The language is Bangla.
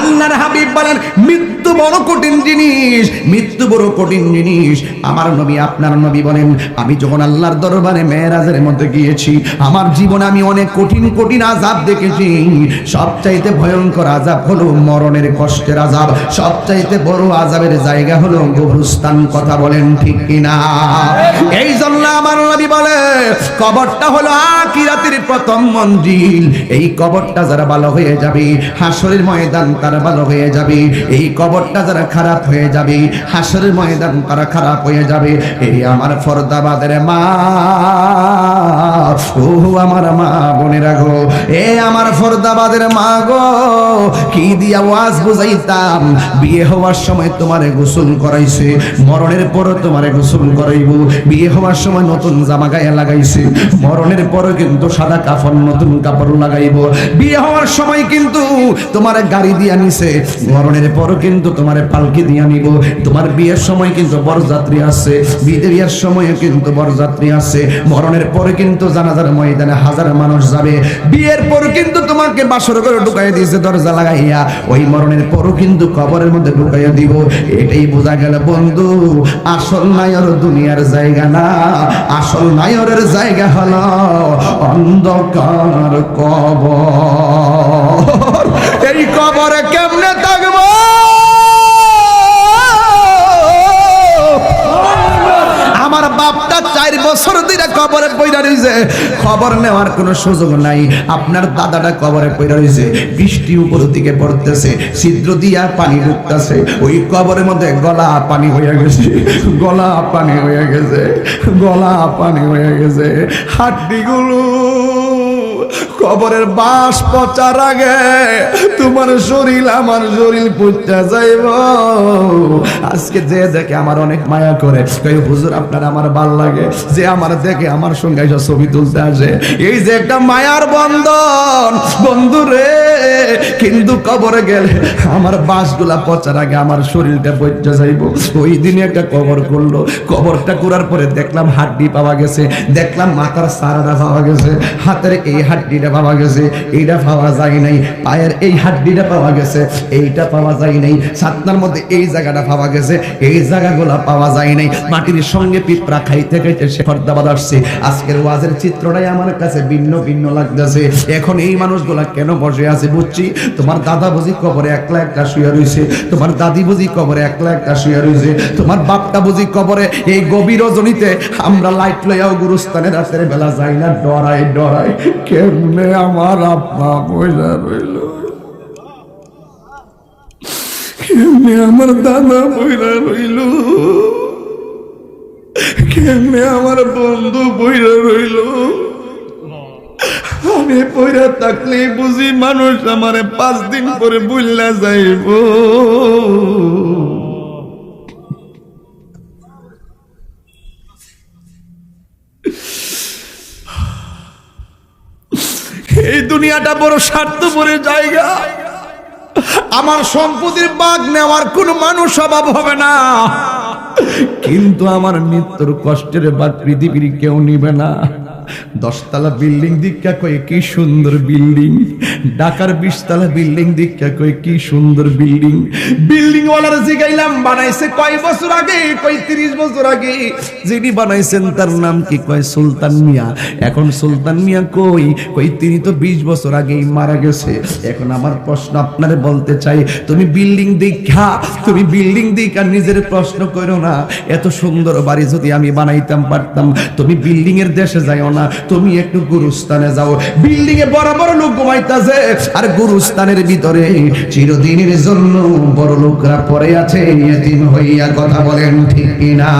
আল্লাহর হাবিব বলেন, মৃত্যু বড় কঠিন জিনিস, মৃত্যু বড় কঠিন জিনিস। আমার নবী, আপনার নবী বলেন, আমি যখন আল্লাহর দরবারে মেয়েরাজের মধ্যে গিয়েছি, আমার জীবনে আমি অনেক কঠিন কঠিন আজাব দেখেছি। সবচাইতে ভয়ঙ্কর আজাব হলো মরণের কষ্টের আজাব সবচাইতে বড় আজাবের জায়গা হলো গোবরস্থান, কথা বলেন ঠিক কিনা? এই জন্য আমার নবী বলে, কবরটা হলো আকিরাতের প্রথম মঞ্জিল। এই কবরটা যারা ভালো হয়ে যাবে হাসরের ময়দান তারা ভালো হয়ে যাবে, এই কবরটা যারা খারাপ হয়ে যাবে, হাসরের ময়দান তারা খারাপ হয়ে যাবে। এই আমার ফরদাবাদের মা, ও আমার মা বোনেরা গো, এ আমার ফরদাবাদের মা গো, কি দিয়া ওয়াজ বুঝাইতাম? বিয়ে হওয়ার সময় তোমারে গোসল করাইছে, মরণের পর তোমারে গোসল করাইব। বিয়ে হওয়ার সময় নতুন জামা গায়ে লাগাইছে, মরণের পরে কিন্তু সাদা কাফন, নতুন কাপড় লাগাইব। বিয়ে হওয়ার সময় কিন্তু তোমার গাড়ি দিয়া নিছে। মরণের পর কিন্তু তোমার পালকি দিয়া নিব। তোমার বিয়ের সময় কিন্তু বরযাত্রী আছে। বিয়ে বিয়ের সময় কিন্তু বরযাত্রী আছে। মরণের পরে কিন্তু জানাজার ময়দানে হাজার মানুষ যাবে। বিয়ের পর কিন্তু তোমাকে বাসর করে ঢুকাই দিয়েছে দরজা লাগাইয়া। ওই মরণের পরও কিন্তু কবরের মধ্যে ঢুকাইয়া দিব। এটাই বোঝা গেল, বন্ধু, আসল নায়র দুনিয়ার জায়গা না। আসল নায়রের জায়গা হলো অন্ধকার কবর। এই কবরে কবরে পইরা রইছে। খবর নেওয়ার কোনো সুযোগ নাই। আপনার দাদাটা কবরে পইরা রইছে। বৃষ্টি উপর দিকে পড়তেছে, ছিদ্র দিয়া পানি ঢুকতেছে। ওই কবরের মধ্যে গলা পানি হয়ে গেছে। গলা পানি হয়ে গেছে। গলা পানি হয়ে গেছে। হাড্ডিগুলো কবরের বাস পচার আগে তোমার শরীর, আমার শরীর পুচ্চা যাইব। আজকে যে দেখে আমার অনেক মায়া করে হুজুর আপনার আমার ভালো লাগে? যে আমার দেখে আমার সঙ্গে এসে ছবি তুলতে আসে। এই যে একটা মায়ার বন্ধন, বন্ধু রে, কিন্তু কবরে গেলে আমার বাসগুলা পচার আগে আমার শরীরটা পচা যাইব। ওই দিনে একটা কবর করল কবরটা করার পরে দেখলাম হাড্ডি পাওয়া গেছে। দেখলাম মাথার সারাটা পাওয়া গেছে। হাতের এই হাড্ডিটা পাওয়া গেছে। এইটা পাওয়া যায় নাই। পায়ের এই হাড্ডিটা পাওয়া গেছে। এইটা পাওয়া যায় নাই। সাতনার মধ্যে এই জায়গাটা পাওয়া গেছে। এই জায়গাগুলো পাওয়া যায় নাই। মাটির সঙ্গে পিঁপড়া খাইতে খাইতে সে ফর্দাবাদ আসছে। আজকের ওয়াজের চিত্রটাই আমার কাছে ভিন্ন ভিন্ন লাগতেছে। এখন এই মানুষগুলা কেন বসে আছে বুঝছি? তোমার দাদা বুঝি কবরে একলা একটা শুয়ে রয়েছে তোমার দাদি বুঝি কবরে একলা একটা শুয়ে রয়েছে তোমার বাপটা বুঝি কবরে এই গভীর রজনীতে আমরা লাইট লইয়াও গুরুস্থানে রাতের বেলা যাই না ডরাই ডরাই কেমনে আমার আব্বা পয়সা রইল? কেমনে আমার দাদা বইরা রইল? কেমনে আমার বন্ধু বইরা রইল? আমি পয়রা থাকলে বুঝি মানুষ আমারে পাঁচ দিন পরে বুঝলা যাইব। এই দুনিয়াটা বড় স্বার্থপরের জায়গা। আমার সম্পত্তির বাঘ নেওয়ার কোন মানুষ অভাব হবে না। কিন্তু আমার মৃত্যুর কষ্টের বা পৃথিবীর কেউ নিবে না। দশতলা বিল্ডিং দীক্ষা কয়ে কি সুন্দর বিল্ডিং। ঢাকার বিশতলা বিল্ডিং দীক্ষা কয়ে কি সুন্দর বিল্ডিং। বিল্ডিং ওয়ালার জিগাইলাম, বানাইছে কয় বছর আগে, কয় তিরিশ বছর আগে। যিনি বানাইছেন তার নাম কি কয়, সুলতান মিয়া। এখন সুলতান মিয়া কই কই তিনি তো বিশ বছর আগেই মারা গেছে। এখন আমার প্রশ্ন আপনারে বলতে চাই, তুমি বিল্ডিং দীক্ষা, তুমি বিল্ডিং দীক্ষা নিজের প্রশ্ন করো না। এত সুন্দর বাড়ি যদি আমি বানাইতাম পারতাম, তুমি বিল্ডিং এর দেশে যাইও না। তুমি একটু গুরুস্থানে যাও। বিল্ডিং এ বড় বড় লোক ঘুমাইতেছে, আর গুরুস্থানের ভিতরে চিরদিনের জন্য বড় লোকরা পরে আছে এতিম হইয়া কথা বলেন ঠিক কিনা?